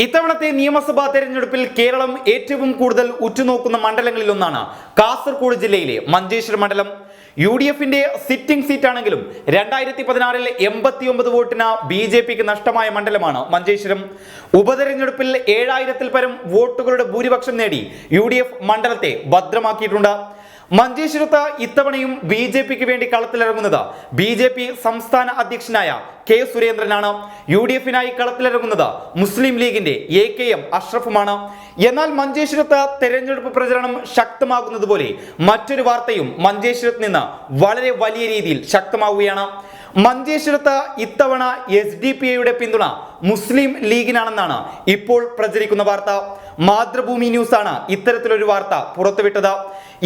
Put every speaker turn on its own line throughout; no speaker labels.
ഇത്തവണത്തെ നിയമസഭാ തെരഞ്ഞെടുപ്പിൽ കേരളം ഏറ്റവും കൂടുതൽ ഉറ്റുനോക്കുന്ന മണ്ഡലങ്ങളിൽ ഒന്നാണ് കാസർഗോഡ് ജില്ലയിലെ മഞ്ചേശ്വരം മണ്ഡലം. യു ഡി എഫിന്റെ സിറ്റിംഗ് സീറ്റാണെങ്കിലും രണ്ടായിരത്തി പതിനാറിൽ എൺപത്തിയൊമ്പത് വോട്ടിന് ബി ജെ പിക്ക് നഷ്ടമായ മണ്ഡലമാണ് മഞ്ചേശ്വരം. ഉപതെരഞ്ഞെടുപ്പിൽ ഏഴായിരത്തിൽ പരം വോട്ടുകളുടെ ഭൂരിപക്ഷം നേടി യു മണ്ഡലത്തെ ഭദ്രമാക്കിയിട്ടുണ്ട്. മഞ്ചേശ്വരത്ത് ഇത്തവണയും ബി ജെ പിക്ക് വേണ്ടി കളത്തിലിറങ്ങുന്നത് ബി ജെ പി സംസ്ഥാന അധ്യക്ഷനായ കെ സുരേന്ദ്രനാണ്. യു ഡി എഫിനായി കളത്തിലിറങ്ങുന്നത് മുസ്ലിം ലീഗിന്റെ എ കെ എം അഷ്റഫുമാണ്. എന്നാൽ മഞ്ചേശ്വരത്ത് തെരഞ്ഞെടുപ്പ് പ്രചരണം ശക്തമാകുന്നത് പോലെ മറ്റൊരു വാർത്തയും മഞ്ചേശ്വരത്ത് നിന്ന് വളരെ വലിയ രീതിയിൽ ശക്തമാവുകയാണ്. മഞ്ചേശ്വരത്ത് ഇത്തവണ എസ് ഡി പി പിന്തുണ മുസ്ലിം ലീഗിനാണെന്നാണ് ഇപ്പോൾ പ്രചരിക്കുന്ന വാർത്ത. മാതൃഭൂമി ന്യൂസ് ആണ് ഇത്തരത്തിലൊരു വാർത്ത പുറത്തുവിട്ടത്.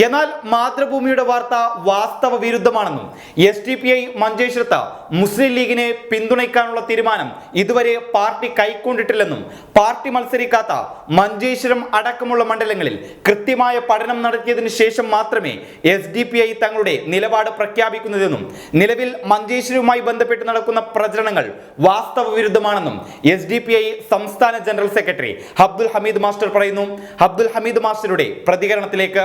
എന്നാൽ മാതൃഭൂമിയുടെ വാർത്ത വാസ്തവ വിരുദ്ധമാണെന്നും എസ് ഡി പി ഐ മഞ്ചേശ്വരത്ത് മുസ്ലിം ലീഗിനെ പിന്തുണയ്ക്കാനുള്ള തീരുമാനം ഇതുവരെ പാർട്ടി കൈക്കൊണ്ടിട്ടില്ലെന്നും പാർട്ടി മത്സരിക്കാത്ത മഞ്ചേശ്വരം അടക്കമുള്ള മണ്ഡലങ്ങളിൽ കൃത്യമായ പഠനം നടത്തിയതിനു ശേഷം മാത്രമേ എസ് ഡി പി ഐ തങ്ങളുടെ നിലപാട് പ്രഖ്യാപിക്കുന്നതെന്നും നിലവിൽ മഞ്ചേശ്വരവുമായി ബന്ധപ്പെട്ട് നടക്കുന്ന പ്രചരണങ്ങൾ വാസ്തവ വിരുദ്ധമാണെന്നും എസ് ഡി പി ഐ സംസ്ഥാന general secretary Abdul Hameed master പറയുന്നു. അബ്ദുൽ ഹമീദ് മാസ്റ്ററുടെ പ്രതികരണത്തിലേക്ക്.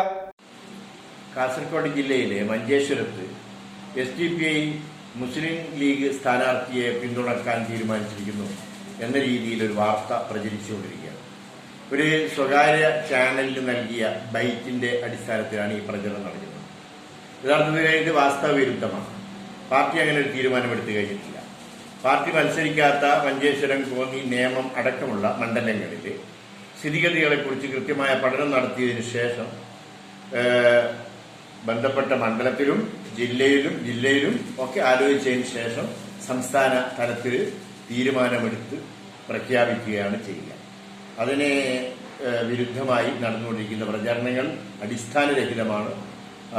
കാസർഗോഡ് ജില്ലയിലെ മഞ്ചേശ്വരത്ത് S D P I Muslim League സ്ഥാനാർത്ഥിയെ പിന്തുണക്കാൻ തീരുമാനിച്ചിരിക്കുന്നു എന്ന രീതിയിൽ ഒരു വാർത്ത പ്രചരിച്ചുകൊണ്ടിരിക്കുകയാണ്. ഒരു സ്വകാര്യ ചാനലിന് നൽകിയ ബൈറ്റിന്റെ അടിസ്ഥാനത്തിലാണ് ഈ പ്രചരണം നടക്കുന്നത്. യഥാർത്ഥത്തിൽ ഇത് വാസ്തവ വിരുദ്ധമാണ്. പാർട്ടി അങ്ങനെ ഒരു തീരുമാനമെടുത്തു കഴിഞ്ഞിട്ടില്ല. പാർട്ടി മത്സരിക്കാത്ത മഞ്ചേശ്വരം കോന്നി നിയമം അടക്കമുള്ള മണ്ഡലങ്ങളിൽ സ്ഥിതിഗതികളെക്കുറിച്ച് കൃത്യമായ പഠനം നടത്തിയതിനു ശേഷം ബന്ധപ്പെട്ട മണ്ഡലത്തിലും ജില്ലയിലും ജില്ലയിലും ഒക്കെ ആലോചിച്ചതിന് ശേഷം സംസ്ഥാന തലത്തിൽ തീരുമാനമെടുത്ത് പ്രഖ്യാപിക്കുകയാണ് ചെയ്യുക. അതിനെ വിരുദ്ധമായി നടന്നുകൊണ്ടിരിക്കുന്ന പ്രചരണങ്ങൾ അടിസ്ഥാനരഹിതമാണ്.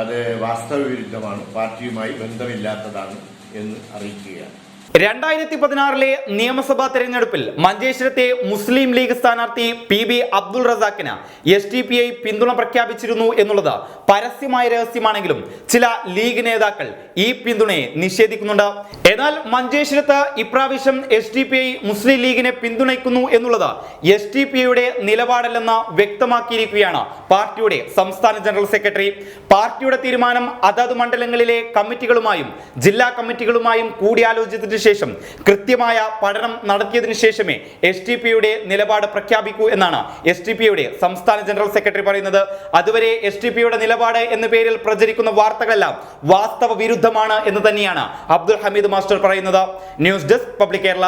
അത് വാസ്തവ വിരുദ്ധമാണ് പാർട്ടിയുമായി ബന്ധമില്ലാത്തതാണ് എന്ന് അറിയിക്കുകയാണ്.
രണ്ടായിരത്തി പതിനാറിലെ നിയമസഭാ തെരഞ്ഞെടുപ്പിൽ മഞ്ചേശ്വരത്തെ മുസ്ലിം ലീഗ് സ്ഥാനാർത്ഥി പി ബി അബ്ദുൾ റസാഖിന് എസ് ടി പി ഐ പിന്തുണ പ്രഖ്യാപിച്ചിരുന്നു എന്നുള്ളത് പരസ്യമായ രഹസ്യമാണെങ്കിലും ചില ലീഗ് നേതാക്കൾ ഈ പിന്തുണയെ നിഷേധിക്കുന്നുണ്ട്. എന്നാൽ മഞ്ചേശ്വരത്ത് ഇപ്രാവശ്യം S T P I Muslim ലീഗിനെ പിന്തുണയ്ക്കുന്നു എന്നുള്ളത് എസ് ടി പി ഐയുടെ നിലപാടല്ലെന്ന് വ്യക്തമാക്കിയിരിക്കുകയാണ് പാർട്ടിയുടെ സംസ്ഥാന ജനറൽ സെക്രട്ടറി. പാർട്ടിയുടെ തീരുമാനം അതത് മണ്ഡലങ്ങളിലെ കമ്മിറ്റികളുമായും ജില്ലാ കമ്മിറ്റികളുമായും കൂടിയാലോചിച്ചതിനു ശേഷം കൃത്യമായ പഠനം നടത്തിയതിനു ശേഷമേ എസ് ടി പിയുടെ നിലപാട് പ്രഖ്യാപിക്കൂ എന്നാണ് എസ് ടി പിയുടെ സംസ്ഥാന ജനറൽ സെക്രട്ടറി പറയുന്നത്. അതുവരെ എസ് ടി പിയുടെ നിലപാട് എന്ന പേരിൽ പ്രചരിക്കുന്ന വാർത്തകളെല്ലാം വാസ്തവ വിരുദ്ധമാണ് എന്ന് തന്നെയാണ് അബ്ദുൾ ഹമീദ് മാസ്റ്റർ പറയുന്നത്. News desk public Kerala.